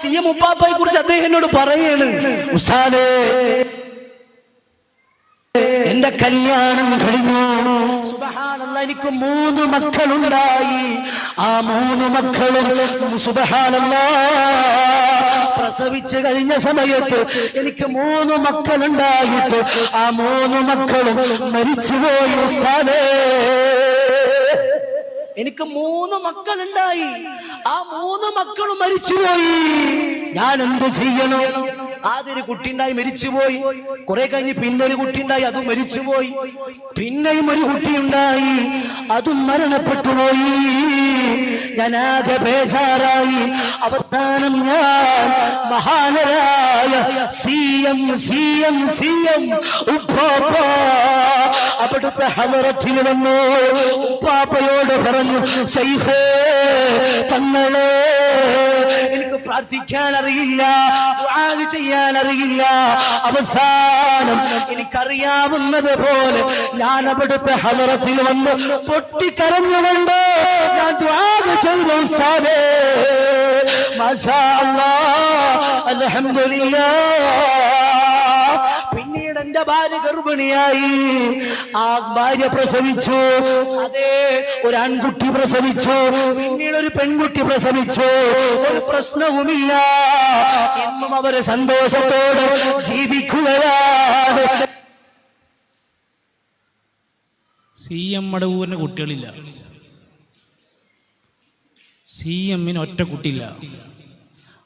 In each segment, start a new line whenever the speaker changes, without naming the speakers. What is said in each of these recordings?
C M ഉപ്പാപ്പയെ കുറിച്ച് അദ്ദേഹം എന്നോട് പറയാണ് ഉസ്താദേ എന്റെ കല്യാണം കഴിഞ്ഞു. എനിക്ക് മൂന്ന് മക്കളുണ്ടായി. ആ മൂന്ന് മക്കളും സുബഹാനല്ല പ്രസവിച്ചു കഴിഞ്ഞ സമയത്ത് എനിക്ക് മൂന്ന് മക്കളുണ്ടായിട്ട് ആ മൂന്ന് മക്കളും മരിച്ചുപോയി ഉസ്താദേ. എനിക്ക് മൂന്ന് മക്കളുണ്ടായി. ആ മൂന്ന് മക്കളും മരിച്ചുപോയി. ഞാൻ എന്ത് ചെയ്യണം? ആദ്യം ഒരു കുട്ടി ഉണ്ടായി മരിച്ചുപോയി. കുറെ കഴിഞ്ഞ് പിന്നെ ഒരു കുട്ടി ഉണ്ടായി അതും മരിച്ചുപോയി. പിന്നെയും ഒരു കുട്ടി ഉണ്ടായി അതും മരണപ്പെട്ടു ആകെ ബേജാറായി. അവസാനം ഞാൻ മഹാനരായ C M C M C M. ഉപ്പാപ്പ അവിടുത്തെ ഹലറച്ചിന് വന്നു. ഉപ്പാപ്പയോട് പറഞ്ഞു സൈസേ തങ്ങളെ പ്രാർത്ഥിക്കാൻ അറിയില്ല ചെയ്യാൻ അറിയില്ല അവസാനം എനിക്കറിയാവുന്നത് പോലെ ഞാൻ അവിടുത്തെ ഹലറത്തിൽ വന്ന് പൊട്ടിക്കരഞ്ഞുകൊണ്ട് ഞാൻ ചെയ്തു ഉസ്താദേ. മാഷാ അൽഹംദുലില്ലാഹ്. പിന്നീട് എന്റെ ഭാര്യ ഗർഭിണിയായി. ആ ഭാര്യ പ്രസവിച്ചു. അതെ ഒരു ആൺകുട്ടി പ്രസവിച്ചു. പിന്നീട് ഒരു പെൺകുട്ടി പ്രസവിച്ചു. ഒരു പ്രശ്നവുമില്ല. എന്നും അവരെ സന്തോഷത്തോടെ ജീവിക്കുകയാണ്.
സി എം മടവൂരിന് കുട്ടികളില്ല. സി എമ്മിന് ഒറ്റ കുട്ടിയില്ല.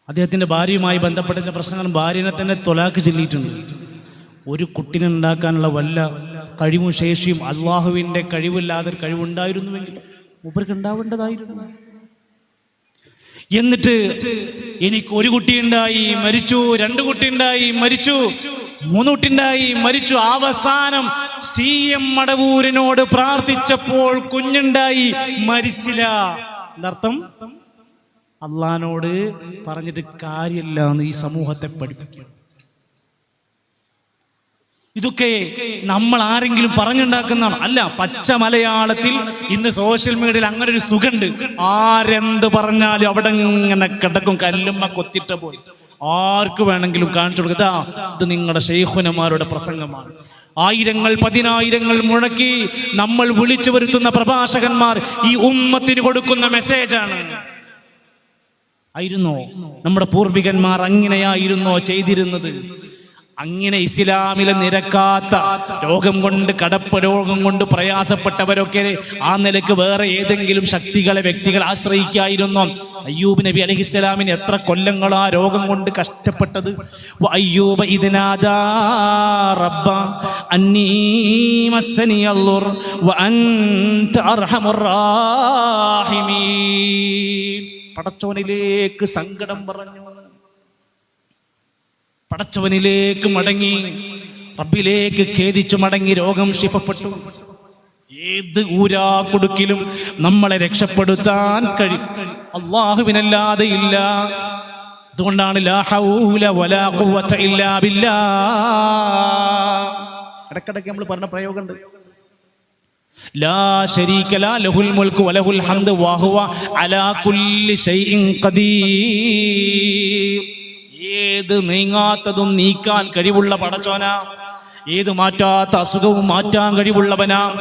അദ്ദേഹത്തിന്റെ ഭാര്യയുമായി ബന്ധപ്പെട്ട പ്രശ്നങ്ങൾ ഭാര്യനെ തന്നെ തൊലാക്ക് ചെല്ലിയിട്ടുണ്ട്. ഒരു കുട്ടിനെ ഉണ്ടാക്കാനുള്ള വല്ല കഴിവും ശേഷിയും അള്ളാഹുവിന്റെ കഴിവില്ലാതെ കഴിവുണ്ടായിരുന്നുവെങ്കിൽ മൂപ്പർക്ക് ഉണ്ടാവേണ്ടതായിരുന്നു. എന്നിട്ട് എനിക്ക് ഒരു കുട്ടിയുണ്ടായി മരിച്ചു രണ്ട് കുട്ടിയുണ്ടായി മരിച്ചു മൂന്നുട്ടിണ്ടായി മരിച്ചു. അവസാനം സി എം മടവൂരിനോട് പ്രാർത്ഥിച്ചപ്പോൾ കുഞ്ഞുണ്ടായി മരിച്ചില്ല. എന്നർത്ഥം അള്ളഹാനോട് പറഞ്ഞിട്ട് കാര്യമില്ല എന്ന് ഈ സമൂഹത്തെ പഠിപ്പിക്കും. ഇതൊക്കെ നമ്മൾ ആരെങ്കിലും പറഞ്ഞുണ്ടാക്കുന്നതാണ്. അല്ല പച്ച മലയാളത്തിൽ ഇന്ന് സോഷ്യൽ മീഡിയയിൽ അങ്ങനെ ഒരു സുഖമുണ്ട്. ആരെന്ത് പറഞ്ഞാലും അവിടെ ഇങ്ങനെ കിടക്കും കല്ലുമ്മ കൊത്തിട്ട പോലെ. ആർക്ക് വേണമെങ്കിലും കാണിച്ചു കൊടുക്കുക "ദാ, ഇത് നിങ്ങളുടെ ഷെയ്ഖുനമാരുടെ പ്രസംഗമാണ്. ആയിരങ്ങൾ പതിനായിരങ്ങൾ മുഴക്കി നമ്മൾ വിളിച്ചു വരുത്തുന്ന പ്രഭാഷകന്മാർ ഈ ഉമ്മത്തിന് കൊടുക്കുന്ന മെസ്സേജാണ് ആയിരുന്നോ? നമ്മുടെ പൂർവികന്മാർ അങ്ങനെയായിരുന്നോ ചെയ്തിരുന്നത്? അങ്ങനെ ഇസ്ലാമിലെ നിരക്കാത്ത രോഗം കൊണ്ട് കടപ്പ് രോഗം കൊണ്ട് പ്രയാസപ്പെട്ടവരൊക്കെ ആ നിലയ്ക്ക് വേറെ ഏതെങ്കിലും ശക്തികളെ വ്യക്തികൾ ആശ്രയിക്കായിരുന്നു? അയ്യൂബ് നബി അലഹിസ്സലാമിന് എത്ര കൊല്ലങ്ങൾ ആ രോഗം കൊണ്ട് കഷ്ടപ്പെട്ടത്? അയ്യൂബ ഇതിനാദാ റബ്ബ പടച്ചോനിലേക്ക് സങ്കടം പറഞ്ഞു. പടച്ചവനിലേക്ക് മടങ്ങി റബ്ബിലേക്ക് ഖേദിച്ചു മടങ്ങി രോഗം ശിഫപ്പെട്ടു. ഏത് ഊരാ കൊടുക്കിലും നമ്മളെ രക്ഷപ്പെടുത്താൻ കഴിയും അള്ളാഹുവിനല്ലാതെ ഇല്ല. അതുകൊണ്ടാണ് ഇടക്കിടക്ക് നമ്മൾ പറഞ്ഞ പ്രയോഗമുണ്ട്. ലാ ഖദീർ. ഏത് നീങ്ങാത്തതും നീക്കാൻ കഴിവുള്ള പടച്ചോനാ. ഏത് മാറ്റാത്ത അസുഖവും മാറ്റാൻ കഴിവുള്ളവനാ.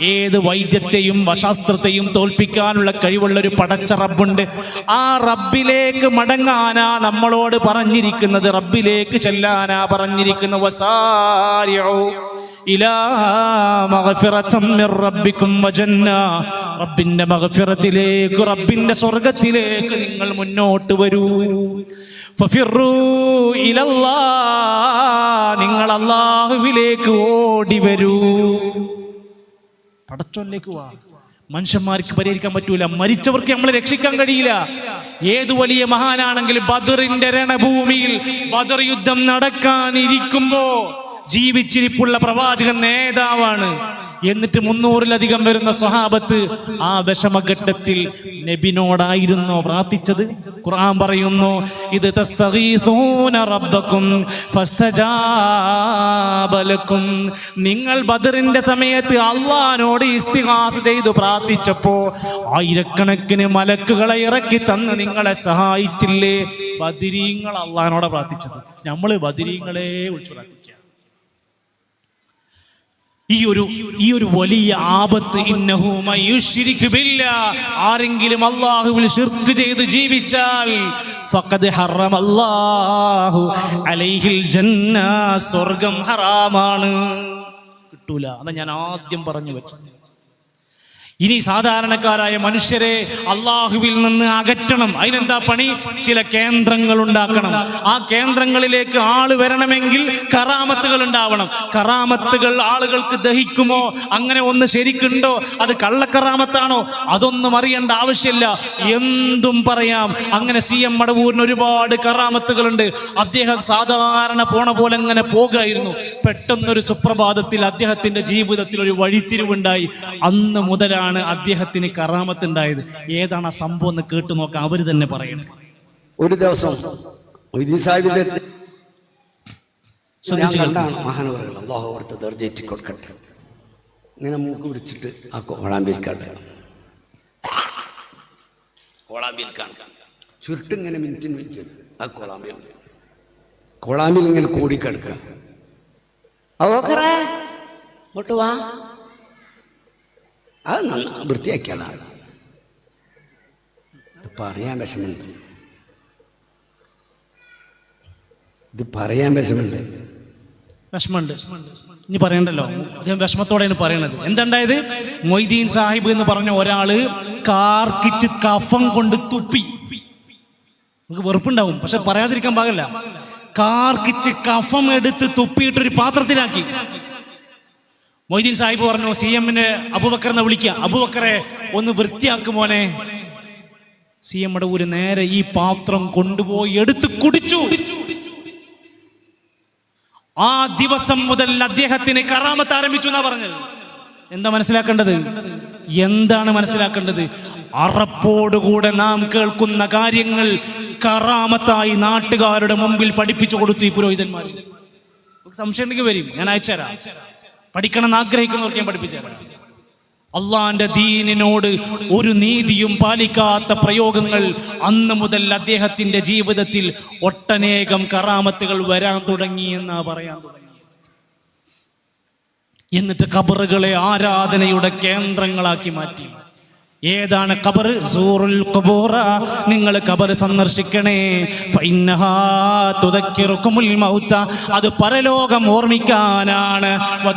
ഏത് വൈദ്യത്തെയും വശാസ്ത്രത്തെയും തോൽപ്പിക്കാനുള്ള കഴിവുള്ള ഒരു പടച്ച റബ്ബുണ്ട്. ആ റബ്ബിലേക്ക് മടങ്ങാനാ നമ്മളോട് പറഞ്ഞിരിക്കുന്നത്. റബ്ബിലേക്ക് ചെല്ലാനാ പറഞ്ഞിരിക്കുന്ന വസാരിയോ ഇലാ മഗ്ഫിറതം മിർ റബ്ബിക്കും വജന്ന. റബ്ബിന്റെ മഗ്ഫിറത്തിലേക്ക് റബ്ബിന്റെ സ്വർഗത്തിലേക്ക് നിങ്ങൾ മുന്നോട്ട് വരൂ. ഫഫിറു ഇലല്ലാ നിങ്ങൾ അള്ളാഹുവിലേക്ക് ഓടി വരൂ. പടച്ചോനിലേക്ക് വാ. മനുഷ്യന്മാർക്ക് പരിഹരിക്കാൻ പറ്റൂല. മരിച്ചവർക്ക് നമ്മളെ രക്ഷിക്കാൻ കഴിയില്ല. ഏതു വലിയ മഹാനാണെങ്കിലും ബദറിന്റെ രണഭൂമിയിൽ ബദർ യുദ്ധം നടക്കാനിരിക്കുമ്പോ ജീവിച്ചിരിപ്പുള്ള പ്രവാചകൻ നേതാവാണ്. എന്നിട്ട് മുന്നൂറിലധികം വരുന്ന സ്വഹാബത്ത് ആ വിഷമഘട്ടത്തിൽ നബിനോടായിരുന്നോ പ്രാർത്ഥിച്ചത്? ഖുർആൻ പറയുന്നു ഇത് തസ്തഗീസൂന റബ്ബക്കും ഫസ്തജാബ ലക്കും. നിങ്ങൾ ബദറിന്റെ സമയത്ത് അള്ളഹാനോട് ഇസ്തിഹാസ ചെയ്തു പ്രാർത്ഥിച്ചപ്പോ ആയിരക്കണക്കിന് മലക്കുകളെ ഇറക്കി തന്ന് നിങ്ങളെ സഹായിച്ചില്ലേ? ബദിരീങ്ങൾ അള്ളഹാനോടെ പ്രാർത്ഥിച്ചത്. നമ്മൾ ബദിരീങ്ങളെ വിളിച്ചു പ്രാർത്ഥിക്കുക ഈ ഒരു ഈ ഒരു വലിയ ആപത്ത്. ആരെങ്കിലും അള്ളാഹുവിൽ ശിർക്ക് ചെയ്ത് ജീവിച്ചാൽ ഫഖദ് ഹറമല്ലാഹു അലൈഹിൽ ജന്ന. സ്വർഗം ഹറാമാണ്. കിട്ടൂല. അതാ ഞാൻ ആദ്യം പറഞ്ഞു വെച്ചത്. ഇനി സാധാരണക്കാരായ മനുഷ്യരെ അള്ളാഹുവിൽ നിന്ന് അകറ്റണം. അതിനെന്താ പണി? ചില കേന്ദ്രങ്ങൾ ഉണ്ടാക്കണം. ആ കേന്ദ്രങ്ങളിലേക്ക് ആൾ വരണമെങ്കിൽ കറാമത്തുകൾ ഉണ്ടാവണം. കറാമത്തുകൾ ആളുകൾക്ക് ദഹിക്കുമോ? അങ്ങനെ ഒന്ന് ശരിക്കുണ്ടോ? അത് കള്ളക്കറാമത്താണോ? അതൊന്നും അറിയേണ്ട ആവശ്യമില്ല. എന്തും പറയാം. അങ്ങനെ സി എം മടവൂരിന് ഒരുപാട് കറാമത്തുകളുണ്ട്. അദ്ദേഹം സാധാരണ പോണ പോലെ അങ്ങനെ പോകായിരുന്നു പെട്ടെന്നൊരു സുപ്രഭാതത്തിൽ അദ്ദേഹത്തിന്റെ ജീവിതത്തിൽ ഒരു വഴിത്തിരിവുണ്ടായി. അന്ന് മുതലാണ് അദ്ദേഹത്തിന് കറാമത്തുണ്ടായത്. ഏതാണ് ആ സംഭവം എന്ന് കേട്ടു നോക്കാം അവർ തന്നെ പറയണം.
ഒരു ദിവസം മഹാനവറുകൾ. അള്ളാഹു ഓർത്ത് ദർജേറ്റി കൊടുക്കട്ടെ. ഇങ്ങനെ മൂക്ക് പിടിച്ചിട്ട് ആ മിനിറ്റിന് മിനിറ്റ്. ആ കോളാമ്പിൽ കോളാമ്പിൽ ഇങ്ങനെ കൂടിക്കിടക്കുക. അവക്കറേ ഇങ്ങോട്ട് വാ. അത് നന്ന വൃത്തിയാക്കിയതാണ് ഇത് പറയാൻ വിഷമമുണ്ട്. ഇത് പറയാൻ വിഷമമുണ്ട്.
വിഷമമുണ്ട്. ഇനി പറയണ്ടല്ലോ. അദ്ദേഹം വിഷമത്തോടെയാണ് പറയണത്. എന്തുണ്ടായത്? മൊയ്തീൻ സാഹിബ് എന്ന് പറഞ്ഞ ഒരാൾ കാർക്കിച്ച് കഫം കൊണ്ട് തുപ്പി. നമുക്ക് വെറുപ്പുണ്ടാവും. പക്ഷെ പറയാതിരിക്കാൻ പാകില്ല. കാർക്കിച്ച് കഫം എടുത്ത് തുപ്പിയിട്ടൊരു പാത്രത്തിലാക്കി. മൊയ്തീൻ സാഹിബ് പറഞ്ഞു സി എമ്മിന് അബുബക്കറിനെ വിളിക്കുക അബുബക്കറെ ഒന്ന് വൃത്തിയാക്കും മോനെ. സി എമ്മയുടെ ഊര് നേരെ ഈ പാത്രം കൊണ്ടുപോയി എടുത്ത് കുടിച്ചു. ആ ദിവസം മുതൽ അദ്ദേഹത്തിന് കറാമത്ത് ആരംഭിച്ചു എന്നാ പറഞ്ഞത്. എന്താ മനസ്സിലാക്കേണ്ടത്? എന്താണ് മനസ്സിലാക്കേണ്ടത്? അറപ്പോടുകൂടെ നാം കേൾക്കുന്ന കാര്യങ്ങൾ കറാമത്തായി നാട്ടുകാരുടെ മുമ്പിൽ പഠിപ്പിച്ചു കൊടുത്തു ഈ പുരോഹിതന്മാർ സംശയം വരും. ഞാൻ അയച്ചുതരാം. പഠിക്കണം എന്ന് ആഗ്രഹിക്കുന്നവർക്ക് ഞാൻ പഠിപ്പിച്ചു അള്ളാന്റെ ദീനിനോട് ഒരു നീതിയും പാലിക്കാത്ത പ്രയോഗങ്ങൾ അന്ന് മുതൽ അദ്ദേഹത്തിന്റെ ജീവിതത്തിൽ ഒട്ടനേകം കറാമത്തുകൾ വരാൻ തുടങ്ങി എന്നാ പറയാൻ തുടങ്ങിയത്. എന്നിട്ട് കബറുകളെ ആരാധനയുടെ കേന്ദ്രങ്ങളാക്കി മാറ്റി. ഏതാണ് ഖബർ? സൂറുൽ ഖബൂറ. നിങ്ങൾ ഖബർ സന്ദർശിക്കണേ. ഫൈന്നഹാ തുദക്കിറുക്കുമുൽ മൗത അത് പരലോകം ഓർമ്മിക്കാനാണ്.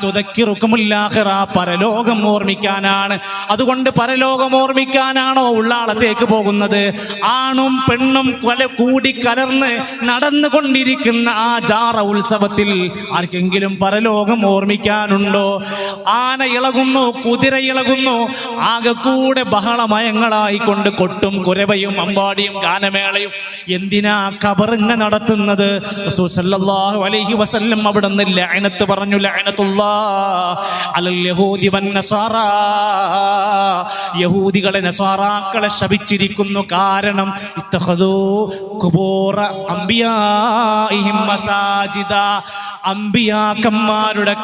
തുദക്കിറുക്കുമുല്ലാഹിറ പരലോകം ഓർമ്മിക്കാനാണ്. അതുകൊണ്ട് പരലോകം ഓർമ്മിക്കാനാണോ ഉള്ളാളത്തേക്ക് പോകുന്നത്? ആണും പെണ്ണും കൊല കൂടി കലർന്ന് നടന്നുകൊണ്ടിരിക്കുന്ന ആ ജാറ ഉത്സവത്തിൽ ആർക്കെങ്കിലും പരലോകം ഓർമ്മിക്കാനുണ്ടോ? ആന ഇളകുന്നു കുതിര ഇളകുന്നു. ആകെ കൂടെ ബഹളമയങ്ങളായിക്കൊണ്ട് കൊട്ടും കുരവയും അമ്പാടിയും ഗാനമേളയും എന്തിനാ കബറിങ്ങ നടത്തുന്നത്? അലൈഹി വസല്ലം അവിടെ നിന്ന് ലഅനത്ത് പറഞ്ഞു ലഅനത്തുല്ലാ യഹൂദികളെ നസാറാക്കളെ ശപിച്ചിരിക്കുന്നു കാരണം അമ്പിയാക്കന്മാരുടെ അംബിയാഇഹിം മസാജിദ.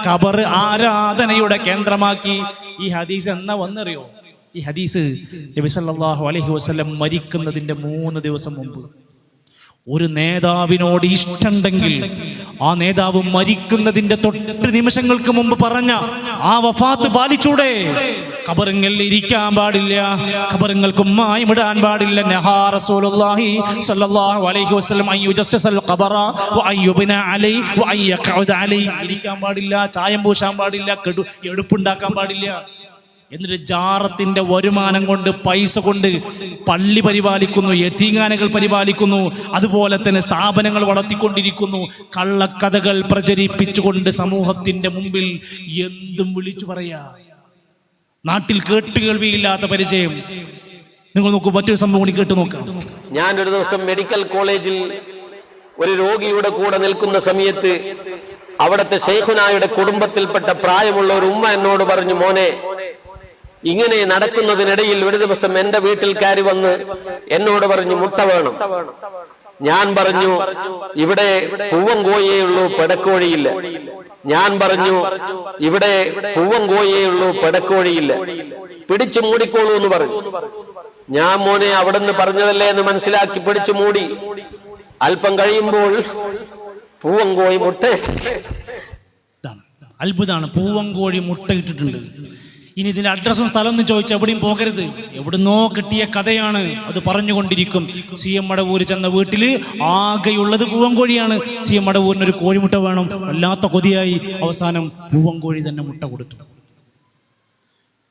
കബർ ആരാധനയുടെ കേന്ദ്രമാക്കി. ഈ ഹദീസ് എന്നാ വന്നറിയോ? ഈ ഹദീസ് നബി സല്ലല്ലാഹു അലൈഹി വസല്ലം മരിക്കുന്നതിന്റെ മൂന്ന് ദിവസം മുമ്പ്. ഒരു നേതാവിനോട് ഇഷ്ടമുണ്ടെങ്കിൽ ആ നേതാവ് മരിക്കുന്നതിന്റെ തൊട്ട് നിമിഷങ്ങൾക്ക് മുമ്പ് പറഞ്ഞ ആ വഫാത്ത് പാലിച്ചൂടെ. ഖബറുങ്ങളിൽ ഇരിക്കാൻ പാടില്ല. ഖബറുകൾക്ക് മായമിടാൻ പാടില്ല. നഹാ റസൂലുള്ളാഹി സ്വല്ലല്ലാഹു അലൈഹി വസല്ലം അൻ യുജസ്സൽ ഖബറ വ അൻ യുബ്ന അലൈ വ അൻ യഖഉദ അലൈ. ഇരിക്കാൻ പാടില്ല ചായം പൂശാൻ പാടില്ല കെടു എടുപ്പുണ്ടാക്കാൻ പാടില്ല. എന്നിട്ട് ജാറത്തിന്റെ വരുമാനം കൊണ്ട് പൈസ കൊണ്ട് പള്ളി പരിപാലിക്കുന്നു യത്തീങ്ങാനകൾ പരിപാലിക്കുന്നു അതുപോലെ തന്നെ സ്ഥാപനങ്ങൾ വളർത്തിക്കൊണ്ടിരിക്കുന്നു. കള്ളക്കഥകൾ പ്രചരിപ്പിച്ചുകൊണ്ട് സമൂഹത്തിന്റെ മുമ്പിൽ എന്തും വിളിച്ചു പറയാ. നാട്ടിൽ കേട്ടുകേൾവിയില്ലാത്ത പരിചയം. നിങ്ങൾ നോക്കൂ മറ്റൊരു സംഭവം കൂടി കേട്ടു നോക്കാം.
ഞാൻ ഒരു ദിവസം മെഡിക്കൽ കോളേജിൽ ഒരു രോഗിയുടെ കൂടെ നിൽക്കുന്ന സമയത്ത് അവിടുത്തെ ഷെയ്ഖുനായുടെ കുടുംബത്തിൽപ്പെട്ട പ്രായമുള്ള ഒരു ഉമ്മ എന്നോട് പറഞ്ഞു മോനെ ഇങ്ങനെ നടക്കുന്നതിനിടയിൽ ഒരു ദിവസം എന്റെ വീട്ടിൽ കയറി വന്ന് എന്നോട് പറഞ്ഞു മുട്ട വേണം. ഞാൻ പറഞ്ഞു ഇവിടെ പൂവം ഉള്ളൂ പെടക്കോഴിയില്ല. ഞാൻ പറഞ്ഞു ഇവിടെ പൂവം ഉള്ളൂ പെടക്കോഴിയില്ല. പിടിച്ചു മൂടിക്കോളൂ എന്ന് പറഞ്ഞു. ഞാൻ മോനെ അവിടെ നിന്ന് പറഞ്ഞതല്ലേ എന്ന് മനസ്സിലാക്കി പിടിച്ചു മൂടി. അല്പം കഴിയുമ്പോൾ പൂവം കോഴി മുട്ട
അത്ഭുതമാണ്. പൂവങ്കോഴി മുട്ടയിട്ടിട്ടുണ്ട് ഇനി ഇതിന്റെ അഡ്രസ്സും സ്ഥലം എന്ന് ചോദിച്ചാൽ എവിടെയും പോകരുത്. എവിടുന്നോ കിട്ടിയ കഥയാണ് അത് പറഞ്ഞുകൊണ്ടിരിക്കും. സി എം മടവൂര് ചെന്ന വീട്ടിൽ ആകെയുള്ളത് പൂവൻകോഴിയാണ്. സി എം മടവൂരിന് ഒരു കോഴിമുട്ട വേണം. വല്ലാത്ത കൊതിയായി. അവസാനം പൂവൻകോഴി തന്നെ മുട്ട കൊടുത്തു.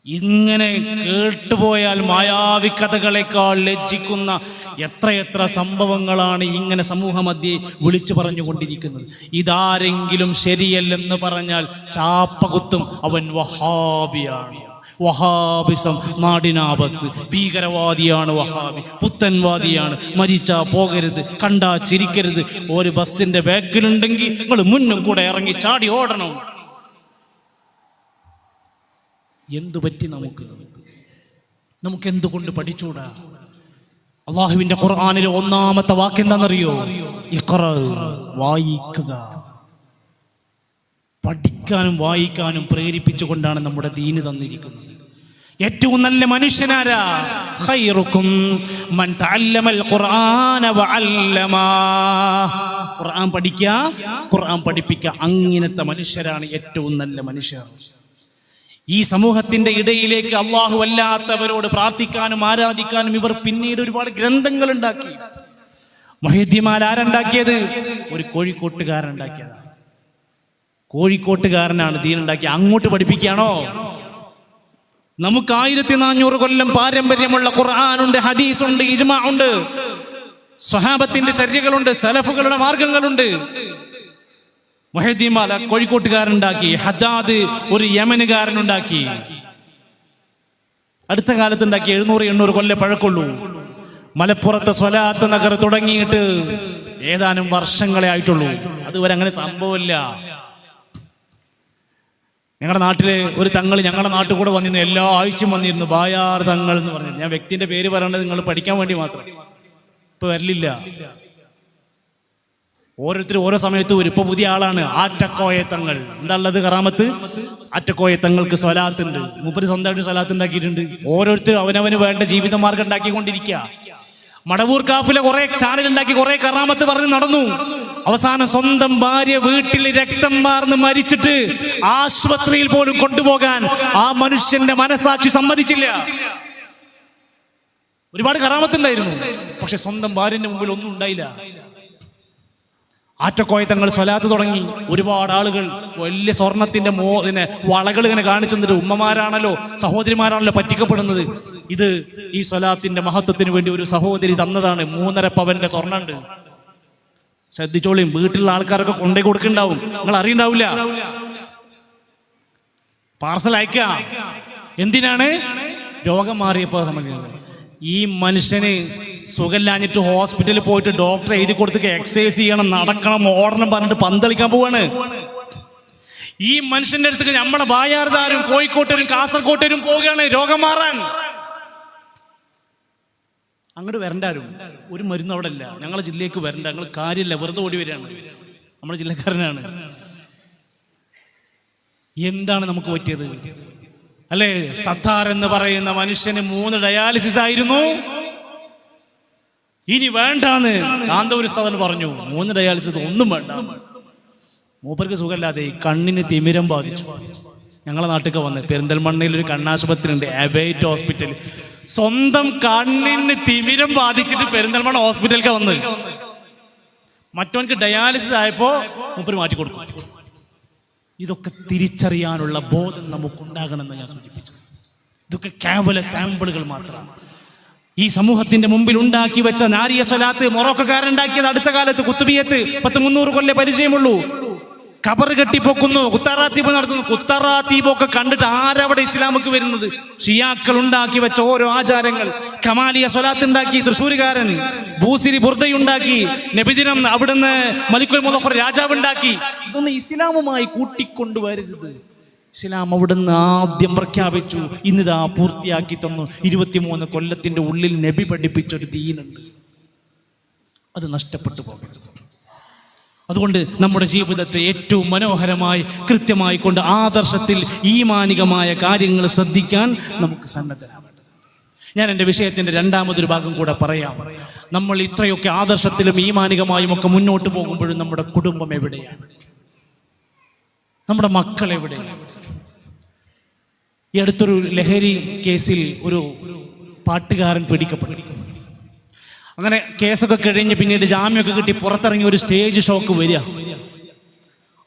ഇങ്ങനെ കേട്ടുപോയാൽ മായാവി കഥകളെക്കാൾ ലജ്ജിക്കുന്ന എത്രയെത്ര സംഭവങ്ങളാണ് ഇങ്ങനെ സമൂഹമധ്യേ വിളിച്ചു പറഞ്ഞുകൊണ്ടിരിക്കുന്നത്. ഇതാരെങ്കിലും ശരിയല്ലെന്ന് പറഞ്ഞാൽ ചാപ്പകുത്തും അവൻ വഹാബിയാണ്. വഹാബിസം നാടിനാപത്ത്. ഭീകരവാദിയാണ് വഹാബി. പുത്തൻവാദിയാണ്. മരിച്ചാ പോകരുത് കണ്ടാ ചിരിക്കരുത്. ഒരു ബസ്സിന്റെ ബാക്കിലുണ്ടെങ്കിൽ നിങ്ങൾ മുന്നും കൂടെ ഇറങ്ങി ചാടി ഓടണം. എന്തു പറ്റി നമുക്ക്? നമുക്ക് എന്തുകൊണ്ട് പഠിച്ചൂടാ? അള്ളാഹുവിന്റെ ഖുർആാനിലെ ഒന്നാമത്തെ വാക്ക് എന്താണെന്നറിയോ? വായിക്കുക. പഠിക്കാനും വായിക്കാനും പ്രേരിപ്പിച്ചുകൊണ്ടാണ് നമ്മുടെ ദീന് തന്നിരിക്കുന്നത്. ഏറ്റവും നല്ല മനുഷ്യനാരാ? ഖുർആൻ പഠിക്കുക ഖുർആൻ പഠിപ്പിക്കുക അങ്ങനത്തെ മനുഷ്യരാണ് ഏറ്റവും നല്ല മനുഷ്യർ. ഈ സമൂഹത്തിന്റെ ഇടയിലേക്ക് അള്ളാഹു അല്ലാത്തവരോട് പ്രാർത്ഥിക്കാനും ആരാധിക്കാനും ഇവർ പിന്നീട് ഒരുപാട് ഗ്രന്ഥങ്ങൾ ഉണ്ടാക്കി മൊഹദ്ദിമാൽ ആരുണ്ടാക്കിയത്? ഒരു കോഴിക്കോട്ടുകാരൻ ഉണ്ടാക്കിയതാണ് കോഴിക്കോട്ടുകാരനാണ് ദീനുണ്ടാക്കി അങ്ങോട്ട് പഠിപ്പിക്കുകയാണോ? നമുക്ക് ആയിരത്തി നാനൂറ് കൊല്ലം പാരമ്പര്യമുള്ള ഖുർആാനുണ്ട് ഹദീസുണ്ട് ഇജ്മ ഉണ്ട്. സ്വഹാബത്തിന്റെ ചര്യകളുണ്ട് സലഫുകളുടെ മാർഗങ്ങളുണ്ട് മൊഹദ്ദീമാല കോഴിക്കോട്ടുകാരനുണ്ടാക്കി ഹദാദ് ഒരു യമനുകാരനുണ്ടാക്കി. അടുത്ത കാലത്ത് ഉണ്ടാക്കി എഴുന്നൂറ് എണ്ണൂറ് കൊല്ല പഴക്കുള്ളൂ. മലപ്പുറത്തെ സ്വലാത്ത് നഗർ തുടങ്ങിയിട്ട് ഏതാനും വർഷങ്ങളെ ആയിട്ടുള്ളൂ. അതുവരെ അങ്ങനെ സംഭവമില്ല. ഞങ്ങളുടെ നാട്ടിലെ ഒരു തങ്ങൾ ഞങ്ങളുടെ നാട്ടിൽ കൂടെ വന്നിരുന്നു എല്ലാ ആഴ്ചയും വന്നിരുന്നു ബായാർ തങ്ങൾ എന്ന് പറഞ്ഞു ഞാൻ വ്യക്തിന്റെ പേര് പറയേണ്ടത് നിങ്ങൾ പഠിക്കാൻ വേണ്ടി മാത്രം. ഇപ്പൊ വരലില്ല. ഓരോരുത്തരും ഓരോ സമയത്ത് വരും ഇപ്പൊ പുതിയ ആളാണ്. ആറ്റക്കോയത്തങ്ങൾ എന്താ ഉള്ളത് കറാമത്ത്? ആറ്റക്കോയത്തങ്ങൾക്ക് സ്വലാത്തുണ്ട്. മൂപ്പര് സ്വന്തമായിട്ട് സ്വലാത്ത് ഉണ്ടാക്കിയിട്ടുണ്ട്. ഓരോരുത്തരും അവനവന് വേണ്ട ജീവിത മാർഗം ഉണ്ടാക്കിക്കൊണ്ടിരിക്കുക. മടവൂർ കാഫിലെ കുറെ ചാനൽ ഉണ്ടാക്കി കുറെ കറാമത്ത് പറഞ്ഞ് നടന്നു. അവസാനം സ്വന്തം ഭാര്യ വീട്ടിൽ രക്തം മാർന്ന് മരിച്ചിട്ട് ആശുപത്രിയിൽ പോലും കൊണ്ടുപോകാൻ ആ മനുഷ്യന്റെ മനസാക്ഷി സമ്മതിച്ചില്ല. ഒരുപാട് കറാമത്തുണ്ടായിരുന്നു പക്ഷെ സ്വന്തം ഭാര്യന്റെ മുമ്പിൽ ഒന്നും ഉണ്ടായില്ല. ആറ്റക്കോയത്തങ്ങൾ സ്വലാത്ത് തുടങ്ങി. ഒരുപാട് ആളുകൾ വലിയ സ്വർണത്തിന്റെ മോ പിന്നെ വളകൾ ഇങ്ങനെ കാണിച്ചു തന്നിട്ട് ഉമ്മമാരാണല്ലോ സഹോദരിമാരാണല്ലോ പറ്റിക്കപ്പെടുന്നത്. ഇത് ഈ സ്വലാത്തിന്റെ മഹത്വത്തിന് വേണ്ടി ഒരു സഹോദരി തന്നതാണ്. മൂന്നര പവന്റെ സ്വർണുണ്ട് ശ്രദ്ധിച്ചോളിയും വീട്ടിലുള്ള ആൾക്കാരൊക്കെ കൊണ്ടേ കൊടുക്കണ്ടാവും. നിങ്ങൾ അറിയണ്ടാവില്ല. പാർസൽ അയക്ക. എന്തിനാണ്? രോഗം മാറിയപ്പോ സംബന്ധിക്കുന്നത് ഈ മനുഷ്യന് സുഖമില്ലാഞ്ഞിട്ട് ഹോസ്പിറ്റലിൽ പോയിട്ട് ഡോക്ടർ എഴുതി കൊടുത്ത് എക്സസൈസ് ചെയ്യണം നടക്കണം ഓടണം പറഞ്ഞിട്ട് പന്തളിക്കാൻ പോവാണ്. ഈ മനുഷ്യന്റെ അടുത്ത് നമ്മളെ ബായാർദാരും കോഴിക്കോട്ടരും കാസർകോട്ടരും പോവുകയാണ് രോഗം മാറാൻ. അങ്ങോട്ട് വരണ്ടാരും. ഒരു മരുന്ന് അവിടെ ഇല്ല ഞങ്ങളെ ജില്ലയ്ക്ക് വരണ്ട. ഞങ്ങൾ കാര്യമില്ല. വെറുതെ ഓടി വരികയാണ്. നമ്മുടെ ജില്ലക്കാരനാണ്. എന്താണ് നമുക്ക് പറ്റിയത്? അല്ലേ? സത്താർ എന്ന് പറയുന്ന മനുഷ്യന് മൂന്ന് ഡയാലിസിസ് ആയിരുന്നു. ഇനി വേണ്ടാന്ന്. കാന്തപുരി സ്ഥാപനം പറഞ്ഞു മൂന്ന് ഡയാലിസിസ് ഒന്നും വേണ്ട. മൂപ്പർക്ക് സുഖമില്ലാതെ കണ്ണിന് തിമിരം ബാധിച്ചു. ഞങ്ങളെ നാട്ടിലേക്ക് വന്ന് പെരിന്തൽമണ്ണയിൽ ഒരു കണ്ണാശുപത്രി ഉണ്ട് അബൈറ്റ് ഹോസ്പിറ്റൽ. സ്വന്തം കണ്ണിന് തിമിരം ബാധിച്ചിട്ട് പെരിന്തൽമണ്ണ ഹോസ്പിറ്റലിലേക്ക് വന്ന്. മറ്റവനക്ക് ഡയാലിസിസ് ആയപ്പോ മൂപ്പര് മാറ്റി കൊടുക്കും. ഇതൊക്കെ തിരിച്ചറിയാനുള്ള ബോധം നമുക്കുണ്ടാകണമെന്ന് ഞാൻ സൂചിപ്പിച്ചു. ഇതൊക്കെ കേവല സാമ്പിളുകൾ മാത്രമാണ്. ഈ സമൂഹത്തിന്റെ മുമ്പിൽ ഉണ്ടാക്കി വെച്ച നാരിയ സ്വലാത്ത് മൊറോക്കക്കാരുണ്ടാക്കിയത് അടുത്ത കാലത്ത് കുത്തുബിയത്ത് പത്ത് മുന്നൂറ് കൊല്ലം പരിചയമുള്ളൂ. കബർ കെട്ടിപ്പൊക്കുന്നു കുത്താറാത്തീപ് നടത്തുന്നു. കുത്താറാത്തീപൊക്കെ കണ്ടിട്ട് ആരവിടെ ഇസ്ലാമുക്ക് വരുന്നത്? ഷിയാക്കൾ ഉണ്ടാക്കി വെച്ച ഓരോ ആചാരങ്ങൾ. കമാലിയ സ്വലാത്ത് ഉണ്ടാക്കി തൃശ്ശൂരുകാരൻ ഭൂസിരി ബുർദയുണ്ടാക്കി നബിദിനം അവിടുന്ന് മലിക്കുൽ മുതഫർ രാജാവ് ഉണ്ടാക്കി ഇതൊന്നും ഇസ്ലാമുമായി കൂട്ടിക്കൊണ്ടുവരരുത്. ഇസ്ലാം അവിടുന്ന് ആദ്യം പ്രഖ്യാപിച്ചു ഇന്നിതാ പൂർത്തിയാക്കി തന്നു. ഇരുപത്തിമൂന്ന് കൊല്ലത്തിന്റെ ഉള്ളിൽ നബി പഠിപ്പിച്ചൊരു ദീനുണ്ട്. അത് നഷ്ടപ്പെട്ടു പോകരുത്. അതുകൊണ്ട് നമ്മുടെ ജീവിതത്തെ ഏറ്റവും മനോഹരമായി കൃത്യമായി കൊണ്ട് ആദർശത്തിൽ ഈമാനികമായ കാര്യങ്ങൾ ശ്രദ്ധിക്കാൻ നമുക്ക് സന്നദ്ധരാവേണ്ടത് ഞാൻ എന്റെ വിഷയത്തിന്റെ രണ്ടാമതൊരു ഭാഗം കൂടെ പറയാം. നമ്മൾ ഇത്രയൊക്കെ ആദർശത്തിലും ഈമാനികമായും ഒക്കെ മുന്നോട്ട് പോകുമ്പോഴും നമ്മുടെ കുടുംബം എവിടെയാണ്? നമ്മുടെ മക്കൾ എവിടെയാണ്? ഈ അടുത്തൊരു ലഹരി കേസിൽ ഒരു പാട്ടുകാരൻ പിടിക്കപ്പെട്ടു അങ്ങനെ കേസൊക്കെ കഴിഞ്ഞ് പിന്നീട് ജാമ്യമൊക്കെ കിട്ടി പുറത്തിറങ്ങി ഒരു സ്റ്റേജ് ഷോക്ക് വരിക.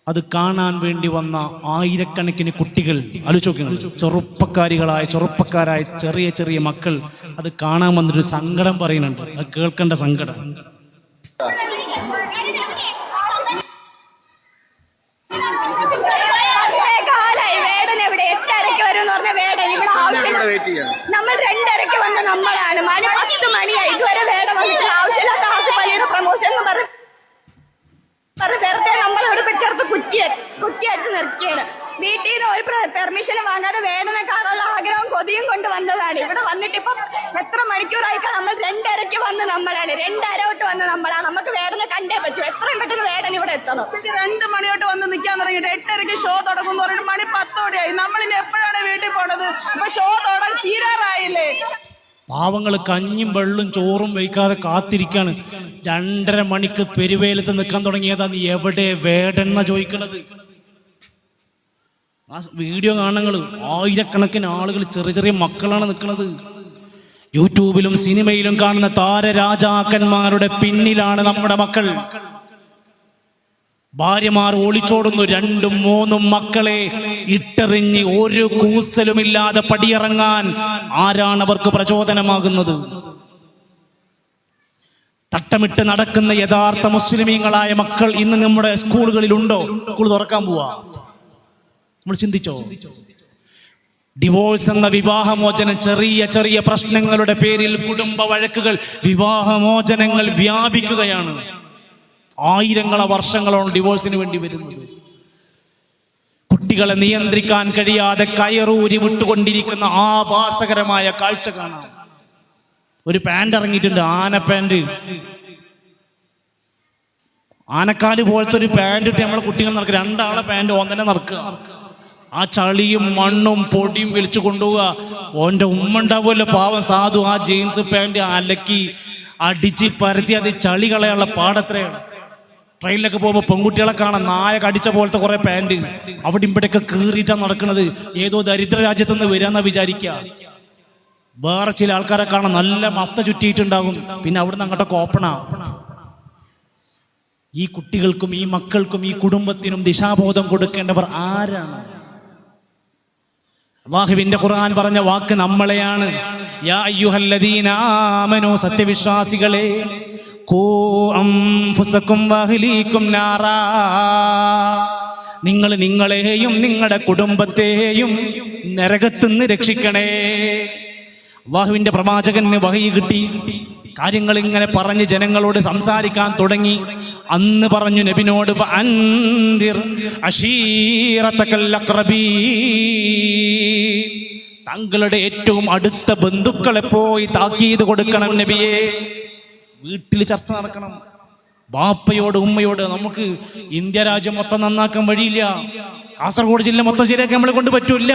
അത് കാണാൻ വേണ്ടി വന്ന ആയിരക്കണക്കിന് കുട്ടികൾ ആലോചിക്കുക ചെറുപ്പക്കാരികളായ ചെറുപ്പക്കാരായ ചെറിയ ചെറിയ മക്കൾ അത് കാണാൻ വന്നിട്ട് സങ്കടം പറയുന്നുണ്ട്. അത് കേൾക്കേണ്ട സങ്കടം
കുറേ കാലായി വേടൻ എവിടെ എട്ടരയ്ക്ക് വരും എന്ന് പറഞ്ഞ വേടൻ ഇവിടെ ആവശ്യം നമ്മൾ രണ്ടരയ്ക്ക് വന്ന നമ്മളാണ്. മണി പത്ത് മണിയായി. ഇതുവരെ വേണം വന്നിട്ട് ആവശ്യമില്ലാത്ത ആസിഫലിയുടെ പ്രമോഷൻ എന്ന് പറഞ്ഞു പറഞ്ഞു വെറുതെ നമ്മൾ ഇവിടെ പിടിച്ചെടുത്ത് കുറ്റി കുറ്റി അടിച്ച് നിർത്തിയാണ്. വീട്ടിൽ നിന്ന് ഒരു പെർമിഷൻ വാങ്ങാതെ വേണമെന്ന് കാണാനുള്ള ആഗ്രഹം കൊതിയും കൊണ്ട് വന്നതാണ്. ഇവിടെ വന്നിട്ട് ഇപ്പൊ എത്ര മണിക്കൂറായി നമ്മൾ രണ്ടരയ്ക്ക് വന്ന് നമ്മളാണ്. രണ്ടര തൊട്ട് വന്ന് നമ്മളാണ്. നമുക്ക് വേടനെ കണ്ടേ പറ്റൂ. എത്രയും പെട്ടെന്ന് വേടന ഇവിടെ എത്തണം.
രണ്ട് മണിയോട്ട് വന്ന് നിൽക്കാൻ തുടങ്ങിയിട്ട് എട്ടരയ്ക്ക് ഷോ തുടങ്ങും എന്ന് പറഞ്ഞിട്ട് മണി പത്തോടെയായി. നമ്മളിനി എപ്പോഴാണ് വീട്ടിൽ പോണത്? അപ്പൊ ഷോ തുടങ്ങി തീരാറായില്ലേ?
പാവങ്ങൾ കഞ്ഞും വെള്ളും ചോറും വയ്ക്കാതെ കാത്തിരിക്കാണ്. രണ്ടര മണിക്ക് പെരുവേലത്ത് നിൽക്കാൻ തുടങ്ങിയതാ നീ എവിടെ വേടെന്ന ചോദിക്കണത്? ആ വീഡിയോ കാണങ്ങൾ ആയിരക്കണക്കിന് ആളുകൾ ചെറിയ ചെറിയ മക്കളാണ് നിൽക്കുന്നത് യൂട്യൂബിലും സിനിമയിലും കാണുന്ന താരരാജാക്കന്മാരുടെ പിന്നിലാണ് നമ്മുടെ മക്കൾ. ഭാര്യമാർ ഒളിച്ചോടുന്നു രണ്ടും മൂന്നും മക്കളെ. ഇട്ടെറിഞ്ഞ് ഒരു കൂസലുമില്ലാതെ പടിയിറങ്ങാൻ ആരാണ് അവർക്ക് പ്രചോദനമാകുന്നത്? തട്ടമിട്ട് നടക്കുന്ന യഥാർത്ഥ മുസ്ലിമീങ്ങളായ മക്കൾ ഇന്ന് നമ്മുടെ സ്കൂളുകളിലുണ്ടോ? സ്കൂൾ തുറക്കാൻ പോവാ. നമ്മൾ ചിന്തിച്ചോ? ഡിവോഴ്സ് എന്ന വിവാഹമോചനം ചെറിയ ചെറിയ പ്രശ്നങ്ങളുടെ പേരിൽ കുടുംബ വഴക്കുകൾ വിവാഹമോചനങ്ങൾ വ്യാപിക്കുകയാണ്. ആയിരങ്ങളെ വർഷങ്ങളാണ് ഡിവോഴ്സിന് വേണ്ടി വരുന്നത്. കുട്ടികളെ നിയന്ത്രിക്കാൻ കഴിയാതെ കയറൂരി വിട്ടുകൊണ്ടിരിക്കുന്ന ആഭാസകരമായ കാഴ്ച കാണാം. ഒരു പാന്റ് ഇറങ്ങിയിട്ടുണ്ട് ആന പാന്റ് ആനക്കാൽ പോലത്തെ ഒരു പാന്റ് ഇട്ട് നമ്മളെ കുട്ടികൾ നടക്കുക രണ്ടാളെ പാന്റ് ഓൻ തന്നെ നടക്കുക. ആ ചളിയും മണ്ണും പൊടിയും വിളിച്ചു കൊണ്ടുപോവുക. ഓന്റെ ഉമ്മ ഉണ്ടാവുമല്ലോ പാവം സാധു ആ ജീൻസ് പാന്റ് അലക്കി അടിച്ച് പരത്തി അത് ചളി കളയാനുള്ള പാടത്രയാണ്. ട്രെയിനിലൊക്കെ പോകുമ്പോൾ പെൺകുട്ടികളെ കാണാൻ നായ കടിച്ച പോലത്തെ കുറെ പാന്റ് അവിടെ ഇവിടെയൊക്കെ കീറിയിട്ടാണ് നടക്കുന്നത് ഏതോ ദരിദ്ര രാജ്യത്ത് നിന്ന് വരാമെന്നാണ് വിചാരിക്കുക വേറെ ചില ആൾക്കാരെ കാണാൻ നല്ല മഫ്ത ചുറ്റിയിട്ടുണ്ടാകും. പിന്നെ അവിടുന്ന് അങ്ങോട്ടൊക്കെ ഓപ്പണാ ഈ കുട്ടികൾക്കും ഈ മക്കൾക്കും ഈ കുടുംബത്തിനും ദിശാബോധം കൊടുക്കേണ്ടവർ ആരാണ്? അള്ളാഹുവിന്റെ ഖുർആൻ പറഞ്ഞ വാക്ക് നമ്മളെയാണ്. യാ അയ്യുഹല്ലദീന ആമനൂ സത്യവിശ്വാസികളെ ഖൂ അൻഫുസക്കും വഅഹ്ലീക്കും നാറാ. നിങ്ങൾ നിങ്ങളെയും നിങ്ങളുടെ കുടുംബത്തെയും നരകത്തുനിന്ന് രക്ഷിക്കണേ. അള്ളാഹുവിന്റെ പ്രവാചകന് വഹി കിട്ടി. കാര്യങ്ങൾ ഇങ്ങനെ പറഞ്ഞ് ജനങ്ങളോട് സംസാരിക്കാൻ തുടങ്ങി. അന്ന് പറഞ്ഞു നബിനോട്. തങ്ങളുടെ ഏറ്റവും അടുത്ത ബന്ധുക്കളെ പോയി താക്കീത് കൊടുക്കണം നബിയെ. വീട്ടിൽ ചർച്ച നടക്കണം. ബാപ്പയോട് ഉമ്മയോട് നമുക്ക് ഇന്ത്യ രാജ്യം മൊത്തം നന്നാക്കാൻ വഴിയില്ല. കാസർഗോഡ് ജില്ല മൊത്തം ശരിയാക്കാൻ നമ്മളെ കൊണ്ട് പറ്റൂല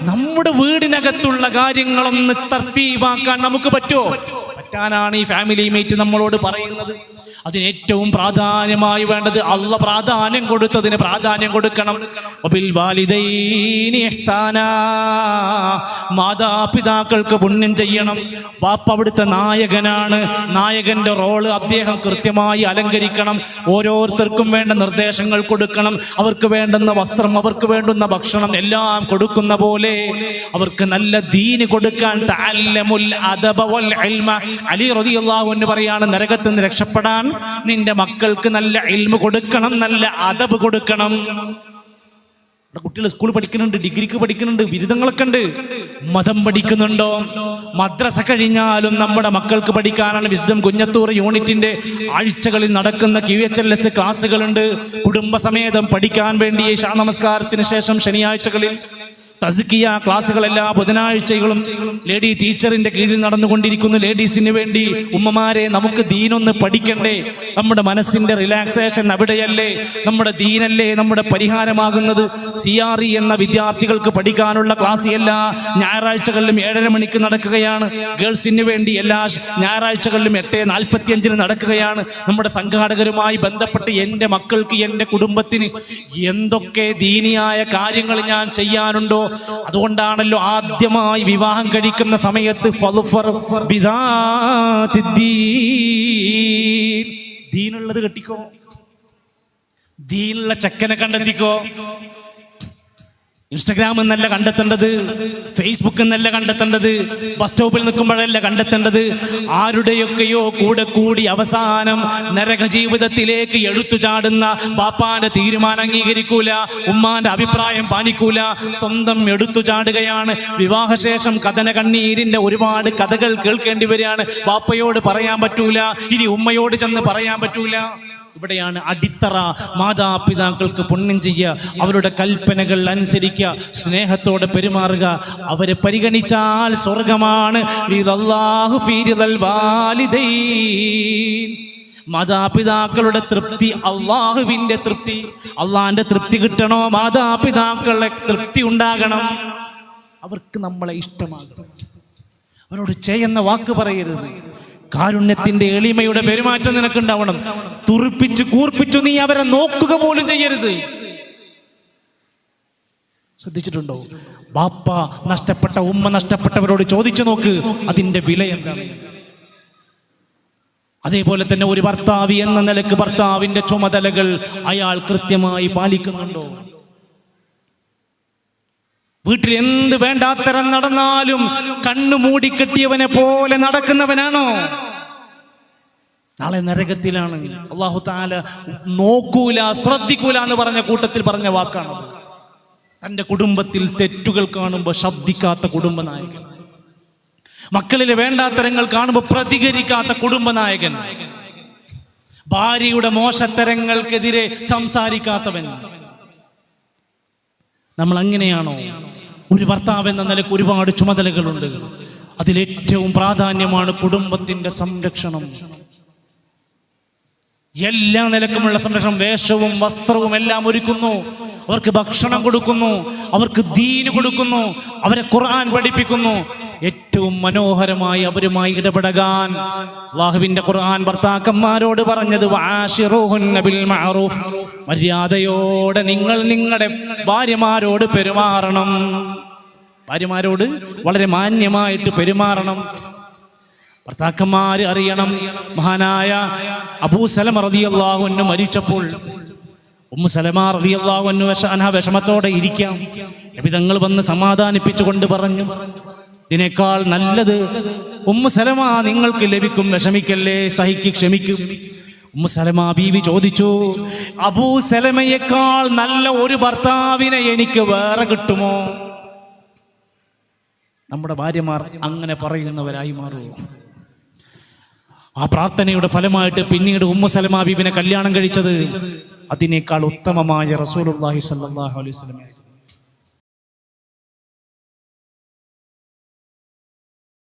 നമ്മുടെ വീടിനകത്തുള്ള കാര്യങ്ങളൊന്ന് തർത്തീവാക്കാൻ നമുക്ക് പറ്റുമോ? പറ്റാനാണ് ഈ ഫാമിലി മേറ്റ് നമ്മളോട് പറയുന്നത്. അതിന് ഏറ്റവും പ്രാധാന്യമായി വേണ്ടത് അള്ള പ്രാധാന്യം കൊടുത്തതിന് പ്രാധാന്യം കൊടുക്കണം. മാതാപിതാക്കൾക്ക് പുണ്യം ചെയ്യണം. വാപ്പ അവിടുത്തെ നായകനാണ്. നായകന്റെ റോൾ അദ്ദേഹം കൃത്യമായി അലങ്കരിക്കണം. ഓരോരുത്തർക്കും വേണ്ട നിർദ്ദേശങ്ങൾ കൊടുക്കണം. അവർക്ക് വേണ്ടുന്ന വസ്ത്രം അവർക്ക് വേണ്ടുന്ന ഭക്ഷണം എല്ലാം കൊടുക്കുന്ന പോലെ അവർക്ക് നല്ല ദീന് കൊടുക്കാൻ. അലി എന്ന് പറയാണ് നരകത്തിൽ നിന്ന് രക്ഷപ്പെടാൻ നിന്റെ മക്കൾക്ക് നല്ല ഇൽമ കൊടുക്കണം നല്ല അതബ് കൊടുക്കണം. കുട്ടികൾ സ്കൂൾ പഠിക്കുന്നുണ്ട് ഡിഗ്രിക്ക് പഠിക്കുന്നുണ്ട് ബിരുദങ്ങളൊക്കെ ഉണ്ട്. മതം പഠിക്കുന്നുണ്ടോ? മദ്രസ കഴിഞ്ഞാലും നമ്മുടെ മക്കൾക്ക് പഠിക്കാനാണ് വിസ്ഡം കുഞ്ഞത്തൂർ യൂണിറ്റിന്റെ ആഴ്ചകളിൽ നടക്കുന്ന ക്യു എച്ച് എൽ എസ് ക്ലാസ്സുകളുണ്ട്. കുടുംബസമേതം പഠിക്കാൻ വേണ്ടി ഷാ നമസ്കാരത്തിന് ശേഷം ശനിയാഴ്ചകളിൽ തസ്കിയ ക്ലാസ്സുകൾ എല്ലാ ബുധനാഴ്ചകളും ലേഡി ടീച്ചറിന്റെ കീഴിൽ നടന്നുകൊണ്ടിരിക്കുന്നു. ലേഡീസിന് വേണ്ടി ഉമ്മമാരെ നമുക്ക് ദീനൊന്ന് പഠിക്കണ്ടേ. നമ്മുടെ മനസ്സിന്റെ റിലാക്സേഷൻ അവിടെയല്ലേ? നമ്മുടെ ദീനല്ലേ നമ്മുടെ പരിഹാരമാകുന്നത്? സി ആർ ഇ എന്ന വിദ്യാർത്ഥികൾക്ക് പഠിക്കാനുള്ള ക്ലാസ് എല്ലാ ഞായറാഴ്ചകളിലും ഏഴര മണിക്ക് നടക്കുകയാണ്. ഗേൾസിന് വേണ്ടി എല്ലാ ഞായറാഴ്ചകളിലും എട്ട് നാൽപ്പത്തിയഞ്ചിന് നടക്കുകയാണ്. നമ്മുടെ സംഘാടകരുമായി ബന്ധപ്പെട്ട് എന്റെ മക്കൾക്ക് എന്റെ കുടുംബത്തിന് എന്തൊക്കെ ദീനിയായ കാര്യങ്ങൾ ഞാൻ ചെയ്യാനുണ്ടോ? അതുകൊണ്ടാണല്ലോ ആദ്യമായി വിവാഹം കഴിക്കുന്ന സമയത്ത്. ദീനുള്ളത് കെട്ടിക്കോ? ദീനുള്ള ചക്കനെ കണ്ടെത്തിക്കോ? ഇൻസ്റ്റഗ്രാം എന്നല്ല കണ്ടെത്തേണ്ടത് ഫേസ്ബുക്ക് എന്നല്ല കണ്ടെത്തേണ്ടത് ബസ് സ്റ്റോപ്പിൽ നിൽക്കുമ്പോഴല്ല കണ്ടെത്തേണ്ടത്. ആരുടെയൊക്കെയോ കൂടെ കൂടി അവസാനം നരക ജീവിതത്തിലേക്ക് എഴുത്തു ചാടുന്ന ബാപ്പാന്റെ തീരുമാനം അംഗീകരിക്കൂല ഉമ്മാന്റെ അഭിപ്രായം പാലിക്കൂല സ്വന്തം എടുത്തു ചാടുകയാണ്. വിവാഹശേഷം കഥന കണ്ണീരിന്റെ ഒരുപാട് കഥകൾ കേൾക്കേണ്ടി വരികയാണ്. ബാപ്പയോട് പറയാൻ പറ്റൂല ഇനി ഉമ്മയോട് ചെന്ന് പറയാൻ പറ്റൂല. ഇവിടെയാണ് അടിത്തറ. മാതാപിതാക്കൾക്ക് പുണ്യം ചെയ്യുക അവരുടെ കൽപ്പനകൾ അനുസരിക്കുക സ്നേഹത്തോടെ പെരുമാറുക. അവരെ പരിഗണിച്ചാൽ സ്വർഗമാണ്. മാതാപിതാക്കളുടെ തൃപ്തി അള്ളാഹുവിന്റെ തൃപ്തി. അള്ളാഹിന്റെ തൃപ്തി കിട്ടണോ? മാതാപിതാക്കളുടെ തൃപ്തി ഉണ്ടാകണം. അവർക്ക് നമ്മളെ ഇഷ്ടമാകണം. അവരോട് ചെയ്യുന്ന വാക്ക് പറയരുത്. കാരുണ്യത്തിന്റെ എളിമയുടെ പെരുമാറ്റം നിനക്കുണ്ടാവണം. തുറിപ്പിച്ച് കൂർപ്പിച്ചു നീ അവരെ നോക്കുക പോലും ചെയ്യരുത്. ശ്രദ്ധിച്ചിട്ടുണ്ടോ? ബാപ്പ നഷ്ടപ്പെട്ട ഉമ്മ നഷ്ടപ്പെട്ടവരോട് ചോദിച്ചു നോക്ക് അതിന്റെ വില എന്താണ്? അതേപോലെ തന്നെ ഒരു ഭർത്താവ് എന്ന നിലയ്ക്ക് ഭർത്താവിന്റെ ചുമതലകൾ അയാൾ കൃത്യമായി പാലിക്കുന്നുണ്ടോ? വീട്ടിൽ എന്ത് വേണ്ടാത്തരം നടന്നാലും കണ്ണു മൂടിക്കെട്ടിയവനെ പോലെ നടക്കുന്നവനാണോ? നാളെ നരകത്തിലാണ്. അള്ളാഹു താല നോക്കൂല ശ്രദ്ധിക്കൂല എന്ന് പറഞ്ഞ കൂട്ടത്തിൽ പറഞ്ഞ വാക്കാണ് തന്റെ കുടുംബത്തിൽ തെറ്റുകൾ കാണുമ്പോൾ ശബ്ദിക്കാത്ത കുടുംബനായകൻ. മക്കളിലെ വേണ്ടാത്തരങ്ങൾ കാണുമ്പോൾ പ്രതികരിക്കാത്ത കുടുംബനായകൻ. ഭാര്യയുടെ മോശത്തരങ്ങൾക്കെതിരെ സംസാരിക്കാത്തവൻ. നമ്മൾ അങ്ങനെയാണോ? ഒരു ഭർത്താവ് എന്ന നിലയ്ക്ക് ഒരുപാട് ചുമതലകളുണ്ട്. അതിലേറ്റവും പ്രാധാന്യമാണ് കുടുംബത്തിന്റെ സംരക്ഷണം. എല്ലാ നിലക്കുമുള്ള സംരക്ഷണം വേഷവും വസ്ത്രവും എല്ലാം ഒരുക്കുന്നു. അവർക്ക് ഭക്ഷണം കൊടുക്കുന്നു അവർക്ക് ദീന് കൊടുക്കുന്നു അവരെ ഖുർആൻ പഠിപ്പിക്കുന്നു. ഏറ്റവും മനോഹരമായി അവരുമായി ഇടപെടകാൻ വാഹുവിന്റെ ഖുർആൻ ഭർത്താക്കന്മാരോട് പറഞ്ഞത് മര്യാദയോടെ നിങ്ങൾ നിങ്ങളുടെ ഭാര്യമാരോട് പെരുമാറണം. ഭാര്യമാരോട് വളരെ മാന്യമായിട്ട് പെരുമാറണം. ഭർത്താക്കന്മാര് അറിയണം. മഹാനായ അബൂസലം റളിയല്ലാഹു മരിച്ചപ്പോൾ ഉമ്മു സലമ അൻഹ വിഷമത്തോടെ ഇരിക്കാം. നബി തങ്ങൾ വന്ന് സമാധാനിപ്പിച്ചുകൊണ്ട് പറഞ്ഞു ഇതിനേക്കാൾ നല്ലത് ഉമ്മു സലമ നിങ്ങൾക്ക് ലഭിക്കും. വിഷമിക്കല്ലേ? സഹിക്ക് ക്ഷമിക്കും. ഉമ്മു സലമ ബീവി ചോദിച്ചു അബൂ സലമയേക്കാൾ നല്ല ഒരു ഭർത്താവിനെ എനിക്ക് വേറെ കിട്ടുമോ? നമ്മുടെ ഭാര്യമാർ അങ്ങനെ പറയുന്നവരായി മാറുള്ളൂ ആ പ്രാർത്ഥനയുടെ ഫലമായിട്ട് പിന്നീട് ഉമ്മ സലമാ ബീബിനെ കല്യാണം കഴിച്ചത് അതിനേക്കാൾ ഉത്തമമായ റസൂലുള്ളാഹി സ്വല്ലല്ലാഹു അലൈഹി വസല്ലം.